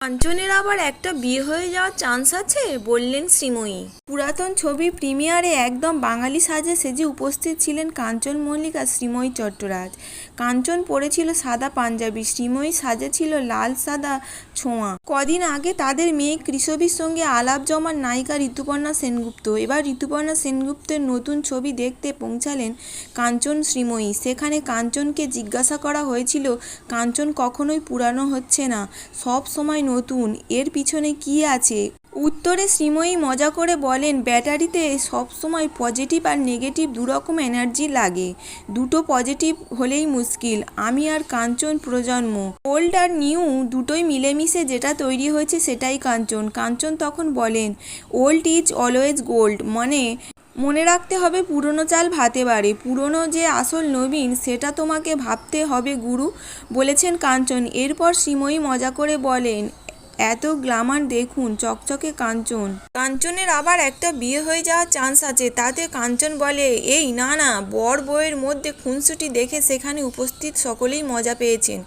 কাঞ্চনের আবার একটা বিয়ে হয়ে যাওয়ার চান্স আছে? বললেন শ্রীময়ী। পুরাতন ছবি প্রিমিয়ারে একদম বাঙালি সাজে সেজে উপস্থিত ছিলেন কাঞ্চন মল্লিক আর শ্রীময়ী চট্টরাজ। কাঞ্চন পরেছিল সাদা পাঞ্জাবি, শ্রীময়ী সাজে ছিল লাল, সাদা ছোঁয়া। কদিন আগে তাদের মেয়ে কৃষবির সঙ্গে আলাপ জমার নায়িকা ঋতুপর্ণা সেনগুপ্ত। এবার ঋতুপর্ণা সেনগুপ্তের নতুন ছবি দেখতে পৌঁছালেন কাঞ্চন শ্রীময়ী। সেখানে কাঞ্চনকে জিজ্ঞাসা করা হয়েছিল, কাঞ্চন কখনোই পুরানো হচ্ছে না। সব সময় নতুন, এর পিছনে কী আছে? উত্তরে শ্রীময়ী মজা করে বলেন, ব্যাটারিতে সবসময় পজিটিভ আর নেগেটিভ দুরকম এনার্জি লাগে। দুটো পজিটিভ হলেই মুশকিল। আমি আর কাঞ্চন প্রজন্ম। ওল্ড আর নিউ দুটোই মিলেমিশে যেটা তৈরি হয়েছে সেটাই কাঞ্চন। কাঞ্চন তখন বলেন ওল্ড ইজ অলওয়েজ গোল্ড মানে মনে রাখতে হবে পুরনো চাল ভাতে বাড়ে। পুরনো যে আসল নবীন, সেটা তোমাকে ভাবতে হবে গুরু, বলেছেন কাঞ্চন। এরপর শ্রীময়ী মজা করে বলেন, এত গ্লামার দেখুন, চকচকে কাঞ্চন। কাঞ্চনের আবার একটা বিয়ে হয়ে যাওয়ার চান্স আছে। তাতে কাঞ্চন বলে, এই না না, বর বইয়ের মধ্যে খুনসুটি দেখে সেখানে উপস্থিত সকলেই মজা পেয়েছেন।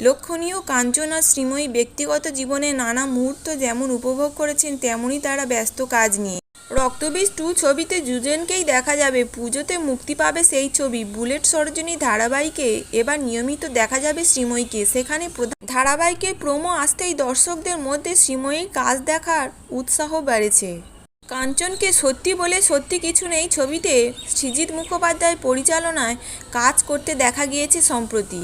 লক্ষণীয় কাঞ্চন আর শ্রীময়ী ব্যক্তিগত জীবনে নানা মুহূর্ত যেমন উপভোগ করেছেন তেমনই তারা ব্যস্ত কাজ নিয়ে। রক্তবীজ টু ছবিতে দুজনকেই দেখা যাবে। পুজোতে মুক্তি পাবে সেই ছবি। বুলেট সরোজিনী ধারাবাহিকে এবার নিয়মিত দেখা যাবে শ্রীময়ীকে। সেখানে ধারাবাহিকের প্রোমো আসতেই দর্শকদের মধ্যে শ্রীময়ীর কাজ দেখার উৎসাহ বেড়েছে। কাঞ্চনকে সত্যি বলে সত্যি কিছু নেই ছবিতে। সৃজিত মুখোপাধ্যায় পরিচালনায় কাজ করতে দেখা গিয়েছে সম্প্রতি।